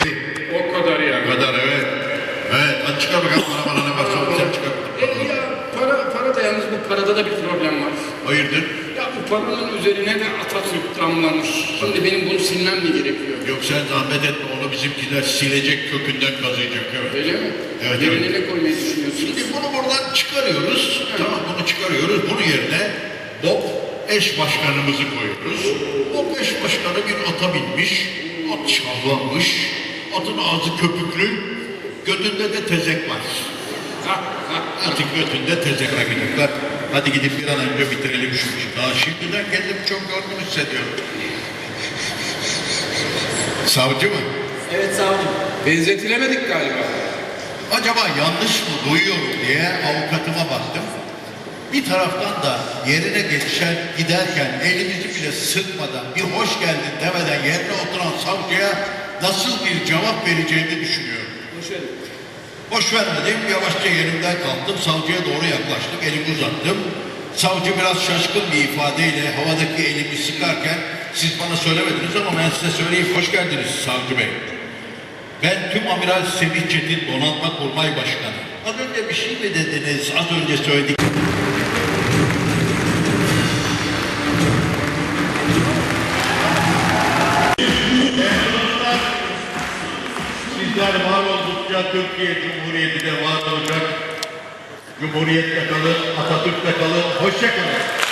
dedi. O kadar yani. O kadar evet. Evet hadi çıkar bakalım para bana ne var. Çok güzel çıkar. E, ya para, para da yalnız bu parada da bir problem var. Hayırdır? Ya bu paranın üzerine de Atatürk damlamış. Şimdi benim bunu silmem mi gerekiyor? Yok sen zahmet etme onu bizimkiler silecek kökünden kazıyacak. Evet. Öyle mi? Evet. Yerine evet. ne koymayı düşünüyorsun? Şimdi bunu buradan çıkarıyoruz. Evet. Tamam bunu çıkarıyoruz. Bunun yerine Bob eş başkanımızı koyuyoruz. Bob eş başkanı bir ata binmiş, at şavlanmış. Atın ağzı köpüklü. Götünde de tezek var. Atın götünde tezek var gidipler. Hadi gidip bir an önce bitirelim şu işi. Daha şimdiden kendimi çok yorgun hissediyorum. Savcı mı? Evet savcım. Benzetilemedik galiba. Acaba yanlış mı duyuyorum diye avukatıma baktım. Bir taraftan da yerine geçen giderken elimizi bile sıkmadan bir hoş geldin demeden yerine oturan savcıya nasıl bir cevap vereceğini düşünüyorum. Boş verin. Boş vermedim yavaşça yerimden kalktım savcıya doğru yaklaştım elimi uzattım. Savcı biraz şaşkın bir ifadeyle havadaki elimi sıkarken siz bana söylemediniz ama ben size söyleyeyim hoş geldiniz savcı bey. Ben tüm amiral Semih Çetin Donanma Kurmay Başkanı. Az önce bir şey mi dediniz? Az önce söyledik. Sizler var oldukça Türkiye Cumhuriyeti de var olacak. Cumhuriyetle kalın, Atatürk'le kalın. Hoşça kalın.